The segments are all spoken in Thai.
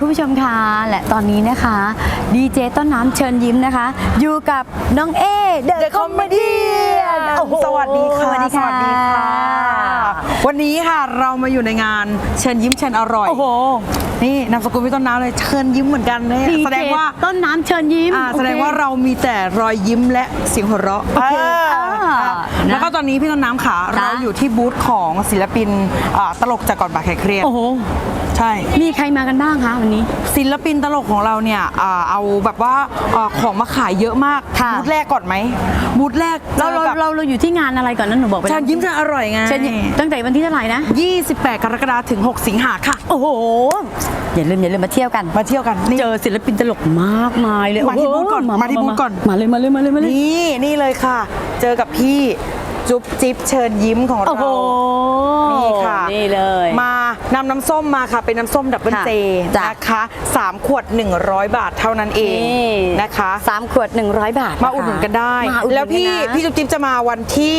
คุณผู้ชมคะและตอนนี้นะคะดีเจต้นน้ำเชิญยิ้มนะคะ อยู่กับน้องเอเด The อะคอมเมดี้ Comedian สวัสดีค่ะ สวัสดีค่ะ วันนี้ค่ะเรามาอยู่ในงานเชิญยิ้มเชิญอร่อย โอ้โหนี่นามสกุลพี่ต้นน้ำเลยเชิญยิ้มเหมือนกันเนี่ยดีแสดงว่าเจต้นน้ำเชิญยิ้มอ่าโอคแสดงว่าเรามีแต่รอยยิ้มและเสียงหัวเราะ โอเคอ่า อ่าแล้วก็ตอนนี้พี่ต้นน้ำค่ะจ้ะเราอยู่ที่บูธของศิลปินอ่าตลกจากก่อนบ่ายใครเครียดโอ้โห ใช่ มีใครมากันบ้างคะวันนี้ ศิลปินตลกของเราเนี่ยอ่าเอาแบบว่าอ่าของมาขายเยอะมาก ค่ะ บูธแรกก่อนไหมบูธแรกเราเราจอกับเราเราอยู่ที่งานอะไรก่อนนั้นหนูบอกไปเชิญยิ้มเชิญอร่อยไงเชิญยิ้มตั้งแต่วันที่เท่าไหร่นะ 28 กรกฎาคมถึง 6 สิงหาค่ะ โอ้โห อย่าลืมอย่าลืมมาเที่ยวกัน มาเที่ยวกันนี่ เจอศิลปินตลกมากมายเลยมาที่บูธก่อนโโหมาที่บูธก่อน มาเลยมาเลยมาเลยมาเลย นี่นี่เลยค่ะ เจอกับพี่ จุ๊บจิ๊บเชิญยิ้มของโอ้เราโหนี่ค่ะ นี่เลย มานำน้ำส้มมาค่ะ เป็นน้ำส้มดับเบิลค่ะเจจ้ะ นะคะ3ขวด 100 บาทเท่านั้นเองนี่นะคะ สามขวด 100 บาทมาอุดหนุนกันได้ มาอุดหนุนแล้วพี่กันนะพี่จุ๊บจิ๊บจะมาวันที่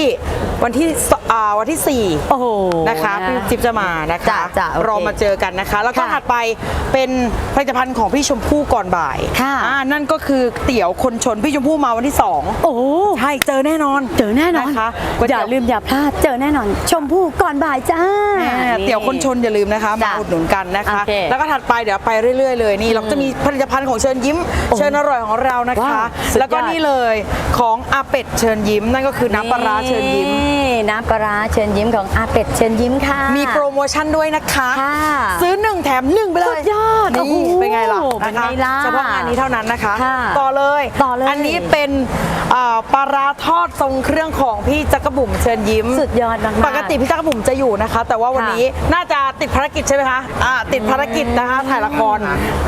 วันที่สอ่าวันที่4โอ้โหนะคะพี่จิ๊บจะมานะคะ จ้ะจ้ะโอเครอมาเจอกันนะคะ แล้วก็ค่ะถัดไปเป็นผลิตภัณฑ์ของพี่ชมพู่ก่อนบ่ายค่ะ อ่านั่นก็คือเตี๋ยวคนชนพี่ชมพู่มาวันที่ 2 โอ้โห ใช่ เจอแน่นอนเจอแน่นอนนะคะก๋วยอเตี๋ย่ายวลืมอย่าพลาดเจอแน่นอน ชมพู่ก่อนบ่ายจ้าแน่เตี๋ยวคนชนอย่าลืมนะคะมาจ้ะอุดหนุนกันนะคะ โอเคแล้วก็ถัดไปเดี๋ยวไปเรื่อย ๆ เลยนี่เราจะมีผลิตภัณฑ์ของเชิญยิ้ม เชิญอร่อยของเรานะคะ ว้าวสุดยอด แล้วก็นี่เลยของอาเป็ดเชิญยิ้มนั่นก็คือน้ำปลาร้าเชิญยิ้ม นี่น้ำปลาร้าเชิญยิ้มของอาเป็ดเชิญยิ้มค่ะ มีโปรโมชั่นด้วยนะคะ ค่ะซื้อหนึ่งแถมหนึ่งไปเลยสุดยอดโอ้โหนี่เป็นไงล่ะเป็นไงล่ะคเฉพาะงานนี้เท่านั้นนะคะ ค่ะต่อเลย ต่อเลยนนี้เป็นอ่าปลาร้าทอดทรงเครื่องของพี่จักรบุ๋มเชิญยิ้ม สุดยอดมากๆ ปกติพี่จักรบุ๋มจะอยู่นะคะ แต่ว่าวันนี้น่าจะติดภารกิจใช่ไหมคะอ่าติดภารกิจนะคะถ่ายละคร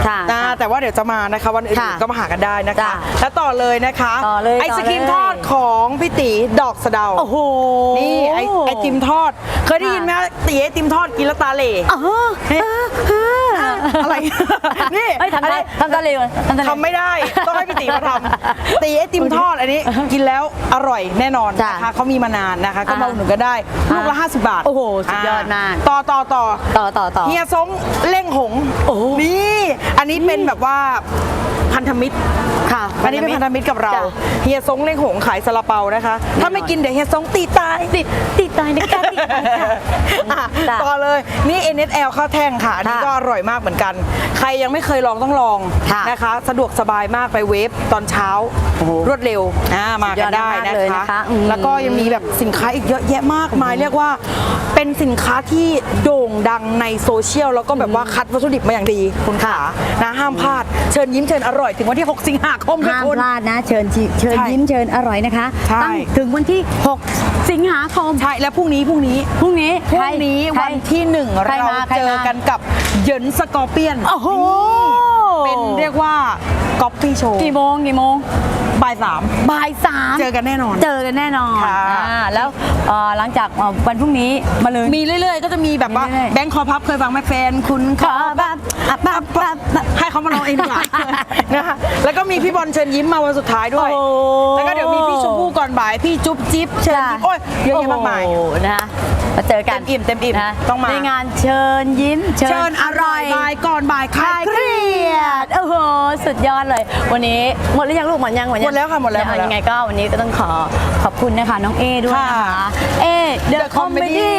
ค่ะนะแต่ว่าเดี๋ยวจะมานะคะวันอื่นค่ะๆก็มาหากันได้นะคะจ้ะแล้วต่อเลยนะคะต่อเลยไอศครีมต่อเลยทอดของพี่ตีดอกสะเดาโอ้โหนี่ไอไอติมทอด เคยได้ยินไหมคะตีไอติมทอดกินแล้วตาเหล่ อ๋อเฮ้ยอะไร นี่เฮ้ยทำอันได้นี้ทำได้เร็วทำได้เร็วทำไม่ได้ ต้องให้พี่ตีมาทำตีไอติมทอดอันนี้ กินแล้วอร่อยแน่นอนจ้ะนะคะเขามีมานานนะคะ ก็มาอ่าอุดหนุนก็ได้ ลูกละ50 บาทโอ้โหสุดยอดมาก ต่อต่อต่อ ต่อต่อต่อ เฮียซงเล่งหงโอ้โหนี่ อันนี้เป็นแบบว่าพันธมิตร ค่ะอันนี้เป็นพันธมิตรกับเรา จ้ะ เฮียซงเล่งหงขายซาลาเปานะคะ ถ้าไม่กินเดี๋ยวเฮียซงตีตาย ติดติดตายนะคะติดตายค่ะ อะจ้ะต่อเลย นี่ NSL ข้าวแท่งค่ะ อันนี้ค่ะก็อร่อยมากเหมือนกัน ใครยังไม่เคยลองต้องลองค่ะนะคะ สะดวกสบายมากไปเวฟตอนเช้าโอ้โหรวดเร็วอ่ามากันได้สุดยอดมากนะเลยคะนะคะอืมแล้วก็ยังมีแบบสินค้าอีกเยอะแยะมากมาย เรียกว่าเป็นสินค้าที่โด่งดังในโซเชียลแล้วก็แบบว่าคัดวัตถุดิบมาอย่างดีคุณขานะห้ามพลาด เชิญยิ้มเชิญอร่อยถึงวันที่ 6 สิงหาคมค่ะห้ามคุณ พลาดนะ เชิญจิเชิญใช่ยิ้มเชิญอร่อยนะคะ ใช่ ตั้งถึงวันที่ 6 สิงหาคม ใช่แล้วพรุ่งนี้พรุ่งนี้พรุ่งนี้พรุ่งนี้ใครวันที่หนึ่งใครเรามาใครเจอมากันกับเหยินสกอร์เปียนโอ้โหเป็นเรียกว่าก๊อปปี้โชว์กี่โมงกี่โมงบ่ายสามบ่ายสามเจอกันแน่นอน เจอกันแน่นอนค่ะ อ่าแล้วเอ่อหลังจากเอ่อวันพรุ่งนี้มาเลย มีเรื่อยๆ ก็จะมีแบบว่ามีเรื่อยๆ แบงค์คอพับเคยฟังไหมแฟนคุณขอบับ อะบับบับบับให้เขามาลองเองดีกว่า นะคะแล้วก็มีพี่บอลเชิญยิ้มมาวันสุดท้ายด้วย โอ้ แล้วก็เดี๋ยวมีพี่ชมพู่ก่อนบ่าย พี่จุ๊บจิ๊บเชิญยิ้มโอ้ยเยอะแยะมากมาย โอ้โหนะคะมาเจอกันเต็มอิ่มเต็มอิ่มนะต้องมา ในงานเชิญยิ้มเชิญอร่อยบ่ายก่อนบ่ายคลายเครียดโอ้โหสุดยอดเลย วันนี้หมดหรือยังลูกหมดยังหมดยังหมดแล้วค่ะหมดแล้วหมดแล้วยังไงก็วันนี้ก็ต้องขอขอบคุณนะคะน้องเอด้วยนะคะคะเอเดอะคอมเมดี้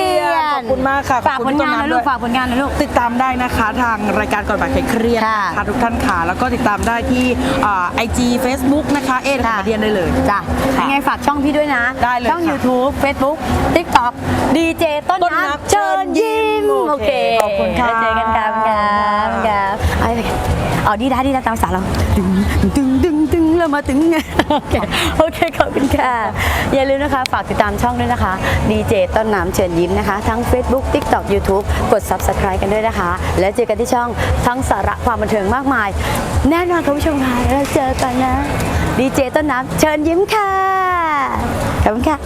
Comedian ขอบคุณมากค่ะฝากขอบผคุลณงานต้นนะน้ำลูกด้วยฝากผลงานนะลูก ติดตามได้นะคะทางรายการก่อนบ่ายคลายเครียดค่ะนะคะทุกท่านค่ะ แล้วก็ติดตามได้ที่ไอจีเฟซบุ๊กนะคะ เอ็นค่ะมาเดียนได้เลยจ้ะค่ะยังไงฝากช่องพี่ด้วยนะได้เลยช่องค่ะ YouTube Facebook TikTok ดีเจต้นต้นนันับบเชิญยิ้มโอโอเคเคขอบคุณค่ะแล้วเจอกันครับครับครับเอาไปเอาดีด้าดีด้าตามภาษาเราดึงดึงดึงดึง เรามาถึง โอเคโอเคขอบคุณค่ะ อย่าลืมนะคะ ฝากติดตามช่องด้วยนะคะดีเจต้นน้ำเชิญยิ้มนะคะ ทั้ง Facebook TikTok YouTube กด Subscribe กันด้วยนะคะ แล้วเจอกันที่ช่องทั้งสาระความบันเทิงมากมาย แน่นอนคุณผู้ชมค่ะแล้วเจอกันนะดีเจต้นน้ำเชิญยิ้มค่ะขอบคุณค่ะ